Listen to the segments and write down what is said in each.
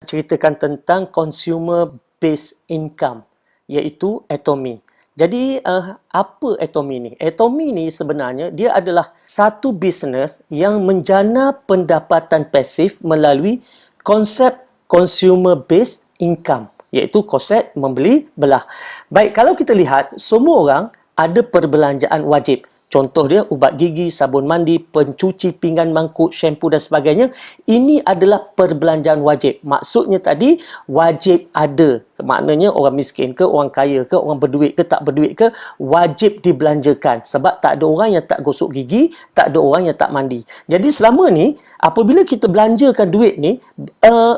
ceritakan tentang consumer based income iaitu Atomy. Jadi uh, apa Atomy ni? Atomy ni sebenarnya dia adalah satu bisnes yang menjana pendapatan pasif melalui konsep consumer based income iaitu konsep membeli belah. Baik, kalau kita lihat semua orang ada perbelanjaan wajib. Contoh dia ubat gigi, sabun mandi, pencuci pinggan mangkuk, shampoo dan sebagainya. Ini adalah perbelanjaan wajib. Maksudnya tadi wajib ada. Maknanya orang miskin ke, orang kaya ke, orang berduit ke, tak berduit ke, wajib dibelanjakan. Sebab tak ada orang yang tak gosok gigi, tak ada orang yang tak mandi. Jadi selama ni, apabila kita belanjakan duit ni, uh,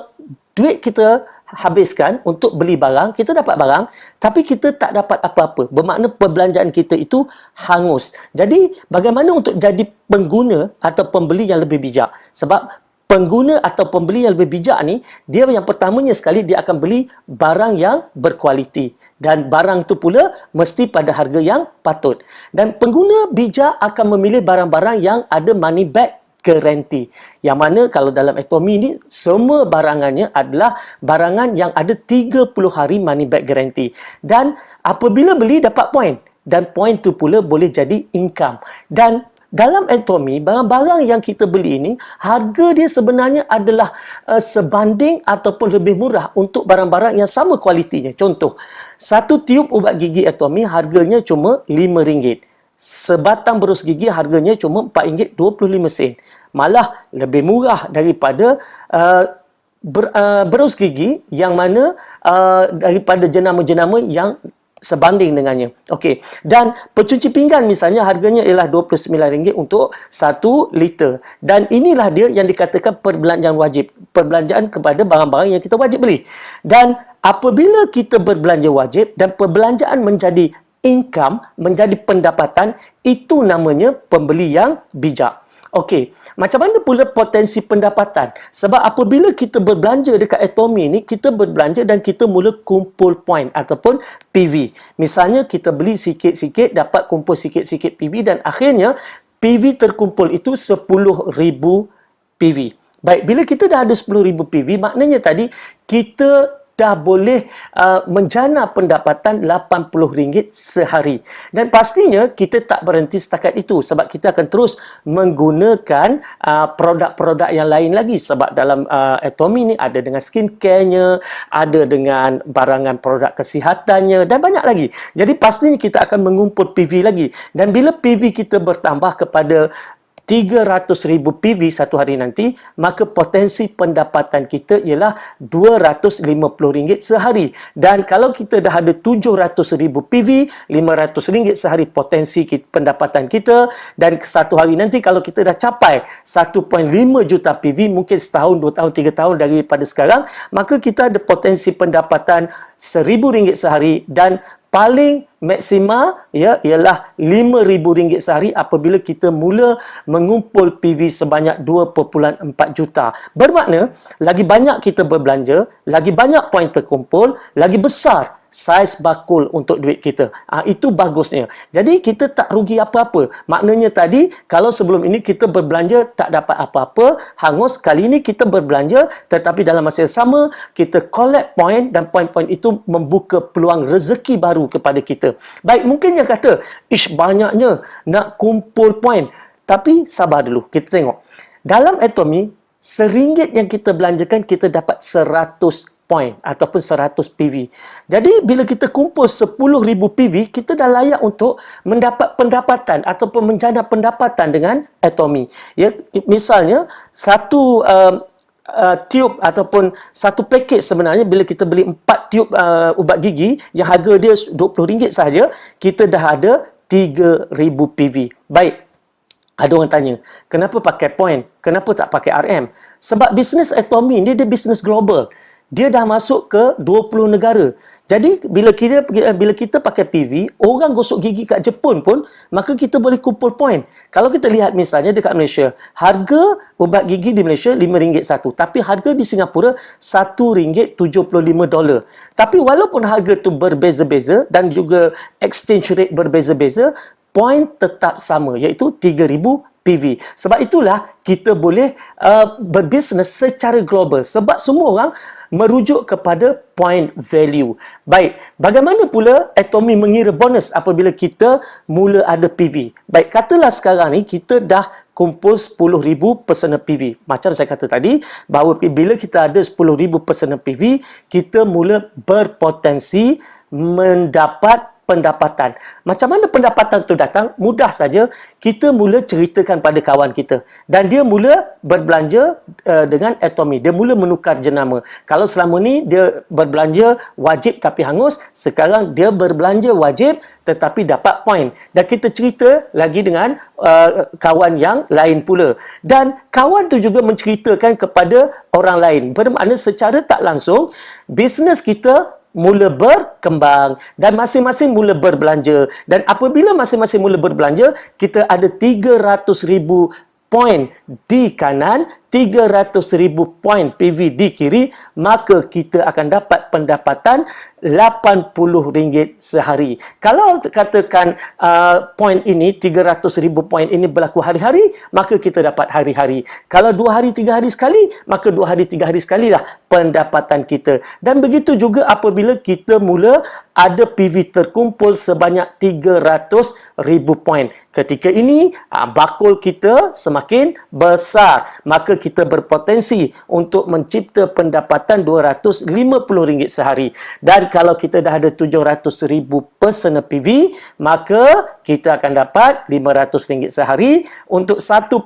duit kita habiskan untuk beli barang, kita dapat barang tapi kita tak dapat apa-apa. Bermakna perbelanjaan kita itu hangus. Jadi bagaimana untuk jadi pengguna atau pembeli yang lebih bijak? Sebab pengguna atau pembeli yang lebih bijak ni, dia yang pertamanya sekali dia akan beli barang yang berkualiti dan barang itu pula mesti pada harga yang patut. Dan pengguna bijak akan memilih barang-barang yang ada money back garanti. Yang mana kalau dalam Atomy ni semua barangannya adalah barangan yang ada 30 hari money back guarantee. Dan apabila beli dapat point dan point tu pula boleh jadi income. Dan dalam Atomy, barang-barang yang kita beli ini, harga dia sebenarnya adalah uh, sebanding ataupun lebih murah untuk barang-barang yang sama kualitinya. Contoh, satu tiub ubat gigi Atomy harganya cuma RM5 sebatang berus gigi harganya cuma RM4.25. Malah lebih murah daripada uh, ber, uh, berus gigi yang mana uh, daripada jenama-jenama yang sebanding dengannya. Okey. Dan pencuci pinggan misalnya harganya ialah RM29 untuk 1 liter. Dan inilah dia yang dikatakan perbelanjaan wajib. Perbelanjaan kepada barang-barang yang kita wajib beli. Dan apabila kita berbelanja wajib dan perbelanjaan menjadi income menjadi pendapatan itu namanya pembeli yang bijak. Okey, macam mana pula potensi pendapatan? Sebab apabila kita berbelanja dekat Atomy ni, kita berbelanja dan kita mula kumpul point ataupun PV. Misalnya kita beli sikit-sikit dapat kumpul sikit-sikit PV dan akhirnya PV terkumpul itu 10,000 PV. Baik, bila kita dah ada 10,000 PV, maknanya tadi kita dah boleh uh, menjana pendapatan RM80 sehari. Dan pastinya kita tak berhenti setakat itu sebab kita akan terus menggunakan uh, produk-produk yang lain lagi sebab dalam uh, Atomy ni ada dengan skincare-nya, ada dengan barangan produk kesihatannya dan banyak lagi. Jadi pastinya kita akan mengumpul PV lagi. Dan bila PV kita bertambah kepada 300,000 PV satu hari nanti, maka potensi pendapatan kita ialah RM250 sehari. Dan kalau kita dah ada 700,000 PV, RM500 sehari potensi pendapatan kita. Dan satu hari nanti kalau kita dah capai 1.5 juta PV, mungkin setahun, dua tahun, tiga tahun daripada sekarang, maka kita ada potensi pendapatan RM1,000 sehari dan paling maksima ya ialah RM5,000 sehari apabila kita mula mengumpul PV sebanyak 2.4 juta. Bermakna lagi banyak kita berbelanja, lagi banyak poin terkumpul, lagi besar saiz bakul untuk duit kita. Ha, itu bagusnya. Jadi kita tak rugi apa-apa. Maknanya tadi kalau sebelum ini kita berbelanja tak dapat apa-apa, hangus kali ini kita berbelanja tetapi dalam masa yang sama kita collect point dan point-point itu membuka peluang rezeki baru kepada kita. Baik, mungkin yang kata, ish banyaknya nak kumpul point. Tapi sabar dulu, kita tengok. Dalam Atomy, seringgit yang kita belanjakan kita dapat seratus point ataupun 100 PV. Jadi bila kita kumpul 10,000 PV, kita dah layak untuk mendapat pendapatan ataupun menjana pendapatan dengan Atomy. Ya, misalnya satu uh, uh, tiub ataupun satu paket sebenarnya bila kita beli 4 tiub uh, ubat gigi yang harga dia RM20 sahaja, kita dah ada 3000 PV. Baik. Ada orang tanya, kenapa pakai point? Kenapa tak pakai RM? Sebab bisnes Atomy ni dia bisnes global dia dah masuk ke 20 negara. Jadi bila kita bila kita pakai PV, orang gosok gigi kat Jepun pun, maka kita boleh kumpul point. Kalau kita lihat misalnya dekat Malaysia, harga ubat gigi di Malaysia RM5 satu, tapi harga di Singapura RM1.75 dolar. Tapi walaupun harga tu berbeza-beza dan juga exchange rate berbeza-beza, point tetap sama iaitu 3000 PV. Sebab itulah kita boleh uh, berbisnes secara global. Sebab semua orang merujuk kepada point value. Baik, bagaimana pula Atomy mengira bonus apabila kita mula ada PV? Baik, katalah sekarang ni kita dah kumpul 10,000 personal PV. Macam saya kata tadi, bahawa bila kita ada 10,000 personal PV, kita mula berpotensi mendapat pendapatan. Macam mana pendapatan tu datang? Mudah saja. Kita mula ceritakan pada kawan kita. Dan dia mula berbelanja uh, dengan Atomy. Dia mula menukar jenama. Kalau selama ni dia berbelanja wajib tapi hangus, sekarang dia berbelanja wajib tetapi dapat poin. Dan kita cerita lagi dengan uh, kawan yang lain pula. Dan kawan tu juga menceritakan kepada orang lain. Bermakna secara tak langsung, bisnes kita mula berkembang dan masing-masing mula berbelanja. Dan apabila masing-masing mula berbelanja kita ada 300 ribu poin di kanan 300,000 poin PV di kiri, maka kita akan dapat pendapatan RM80 sehari. Kalau katakan uh, poin ini, 300,000 poin ini berlaku hari-hari, maka kita dapat hari-hari. Kalau dua hari, tiga hari sekali, maka dua hari, tiga hari sekali lah pendapatan kita. Dan begitu juga apabila kita mula ada PV terkumpul sebanyak 300,000 poin. Ketika ini, uh, bakul kita semakin besar. Maka kita berpotensi untuk mencipta pendapatan RM250 sehari. Dan kalau kita dah ada RM700,000 personal PV, maka kita akan dapat RM500 sehari untuk 1.5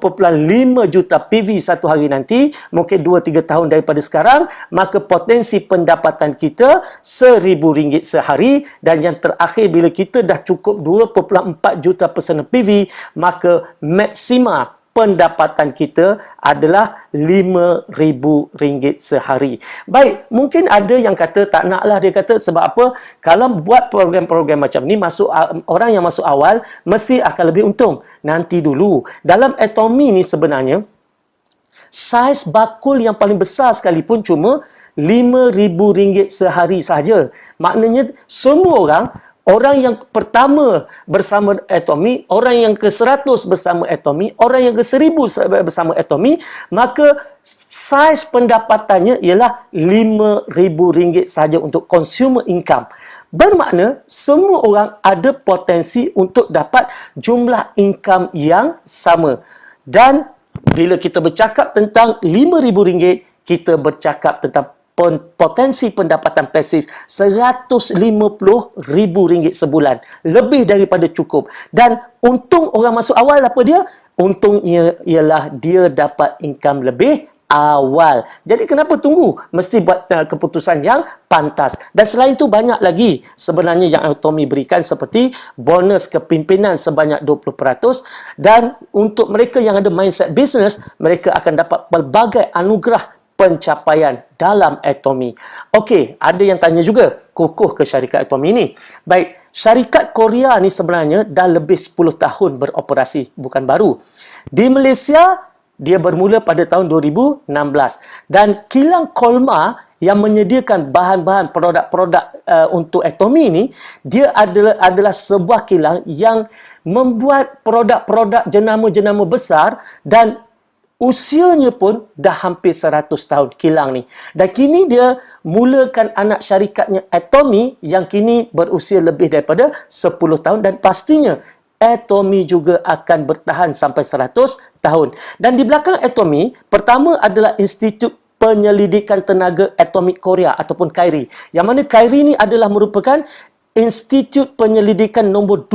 juta PV satu hari nanti, mungkin 2-3 tahun daripada sekarang, maka potensi pendapatan kita RM1,000 sehari dan yang terakhir bila kita dah cukup 2.4 juta personal PV, maka maksima pendapatan kita adalah RM5,000 sehari. Baik, mungkin ada yang kata tak naklah dia kata sebab apa? Kalau buat program-program macam ni masuk orang yang masuk awal mesti akan lebih untung. Nanti dulu. Dalam atomi ni sebenarnya saiz bakul yang paling besar sekalipun cuma RM5,000 sehari saja. Maknanya semua orang Orang yang pertama bersama Atomy, orang yang ke-100 bersama Atomy, orang yang ke-1000 bersama Atomy, maka saiz pendapatannya ialah RM5,000 saja untuk consumer income. Bermakna semua orang ada potensi untuk dapat jumlah income yang sama. Dan bila kita bercakap tentang RM5,000, kita bercakap tentang potensi pendapatan pasif RM150,000 sebulan. Lebih daripada cukup. Dan untung orang masuk awal apa dia? Untungnya ialah dia dapat income lebih awal. Jadi kenapa tunggu? Mesti buat uh, keputusan yang pantas. Dan selain itu banyak lagi sebenarnya yang Tommy berikan seperti bonus kepimpinan sebanyak 20% dan untuk mereka yang ada mindset business, mereka akan dapat pelbagai anugerah pencapaian dalam Atomy. Okey, ada yang tanya juga, kukuh ke syarikat Atomy ini. Baik, syarikat Korea ni sebenarnya dah lebih 10 tahun beroperasi, bukan baru. Di Malaysia, dia bermula pada tahun 2016. Dan kilang Kolma yang menyediakan bahan-bahan produk-produk uh, untuk Atomy ini, dia adalah adalah sebuah kilang yang membuat produk-produk jenama-jenama besar dan usianya pun dah hampir 100 tahun kilang ni. Dan kini dia mulakan anak syarikatnya Atomy yang kini berusia lebih daripada 10 tahun dan pastinya Atomy juga akan bertahan sampai 100 tahun. Dan di belakang Atomy, pertama adalah Institut Penyelidikan Tenaga Atomik Korea ataupun KAIRI. Yang mana KAIRI ni adalah merupakan institut penyelidikan nombor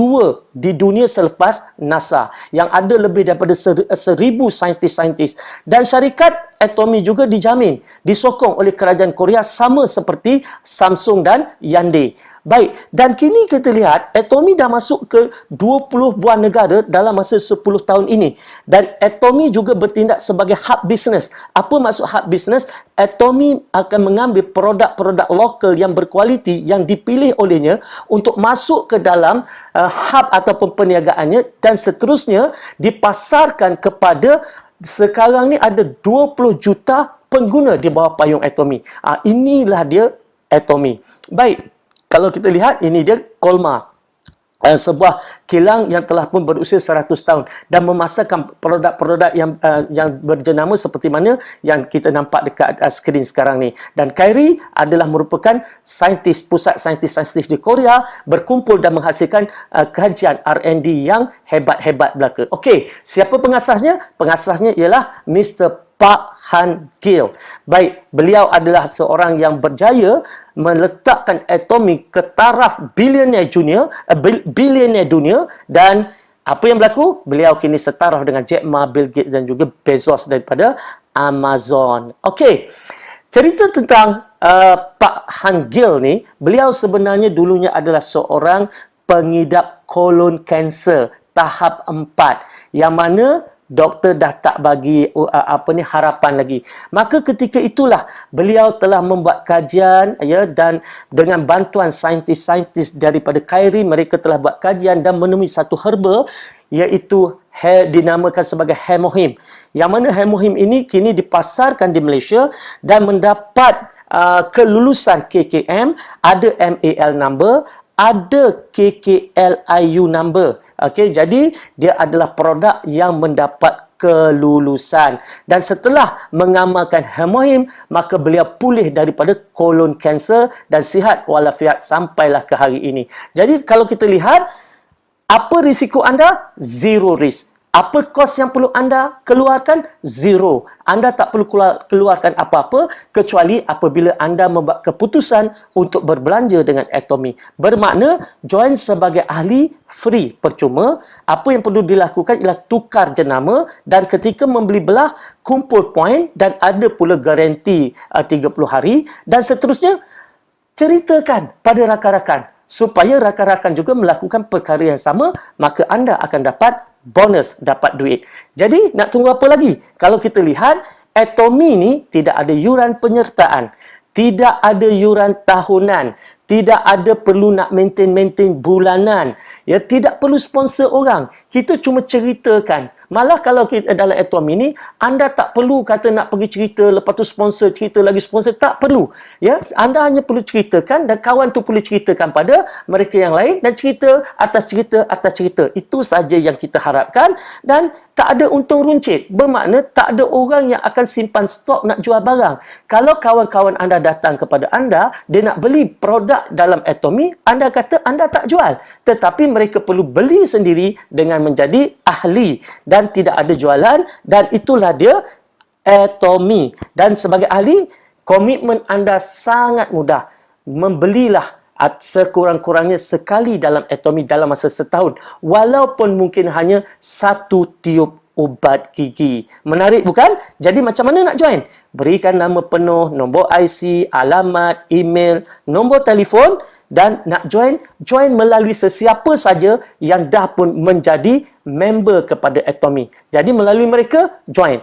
di dunia selepas NASA yang ada lebih daripada seribu saintis-saintis dan syarikat Atomy juga dijamin disokong oleh kerajaan Korea sama seperti Samsung dan Hyundai Baik, dan kini kita lihat Atomy dah masuk ke 20 buah negara dalam masa 10 tahun ini. Dan Atomy juga bertindak sebagai hub business. Apa maksud hub business? Atomy akan mengambil produk-produk lokal yang berkualiti yang dipilih olehnya untuk masuk ke dalam uh, hub ataupun perniagaannya dan seterusnya dipasarkan kepada sekarang ni ada 20 juta pengguna di bawah payung Atomy. Uh, inilah dia Atomy. Baik, kalau kita lihat ini dia Kolma. Uh, sebuah kilang yang telah pun berusia 100 tahun dan memasarkan produk-produk yang uh, yang berjenama seperti mana yang kita nampak dekat uh, skrin sekarang ni. Dan Kyrie adalah merupakan saintis pusat saintis-saintis di Korea berkumpul dan menghasilkan uh, kajian R&D yang hebat-hebat belaka. Okey, siapa pengasasnya? Pengasasnya ialah Mr. Pak Han Gil. Baik, beliau adalah seorang yang berjaya meletakkan atomi ke taraf bilioner junior, uh, bilioner dunia dan apa yang berlaku? Beliau kini setaraf dengan Jack Ma, Bill Gates dan juga Bezos daripada Amazon. Okey. Cerita tentang uh, Pak Han Gil ni, beliau sebenarnya dulunya adalah seorang pengidap kolon kanser tahap 4 yang mana doktor dah tak bagi uh, apa ni harapan lagi. Maka ketika itulah beliau telah membuat kajian ya dan dengan bantuan saintis-saintis daripada Kairi mereka telah buat kajian dan menemui satu herba iaitu he, dinamakan sebagai hemohim. Yang mana hemohim ini kini dipasarkan di Malaysia dan mendapat uh, kelulusan KKM, ada MAL number, ada KKLIU number. Okey, jadi dia adalah produk yang mendapat kelulusan dan setelah mengamalkan hemohim maka beliau pulih daripada kolon kanser dan sihat walafiat sampailah ke hari ini. Jadi kalau kita lihat apa risiko anda? Zero risk. Apa kos yang perlu anda keluarkan? Zero. Anda tak perlu keluarkan apa-apa kecuali apabila anda membuat keputusan untuk berbelanja dengan Atomy. Bermakna join sebagai ahli free percuma. Apa yang perlu dilakukan ialah tukar jenama dan ketika membeli belah kumpul poin dan ada pula garanti uh, 30 hari dan seterusnya ceritakan pada rakan-rakan supaya rakan-rakan juga melakukan perkara yang sama maka anda akan dapat bonus dapat duit. Jadi nak tunggu apa lagi? Kalau kita lihat Atomy ni tidak ada yuran penyertaan, tidak ada yuran tahunan, tidak ada perlu nak maintain-maintain bulanan, ya tidak perlu sponsor orang. Kita cuma ceritakan Malah kalau kita dalam atom ini, anda tak perlu kata nak pergi cerita, lepas tu sponsor cerita lagi sponsor. Tak perlu. Ya, Anda hanya perlu ceritakan dan kawan tu perlu ceritakan pada mereka yang lain dan cerita atas cerita atas cerita. Itu saja yang kita harapkan dan tak ada untung runcit. Bermakna tak ada orang yang akan simpan stok nak jual barang. Kalau kawan-kawan anda datang kepada anda, dia nak beli produk dalam Atomy, anda kata anda tak jual. Tetapi mereka perlu beli sendiri dengan menjadi ahli dan tidak ada jualan dan itulah dia Atomy. Dan sebagai ahli, komitmen anda sangat mudah. Membelilah sekurang-kurangnya sekali dalam Atomy dalam masa setahun. Walaupun mungkin hanya satu tiup ubat gigi. Menarik bukan? Jadi macam mana nak join? Berikan nama penuh, nombor IC, alamat, email, nombor telefon dan nak join, join melalui sesiapa saja yang dah pun menjadi member kepada Atomy. Jadi melalui mereka, join.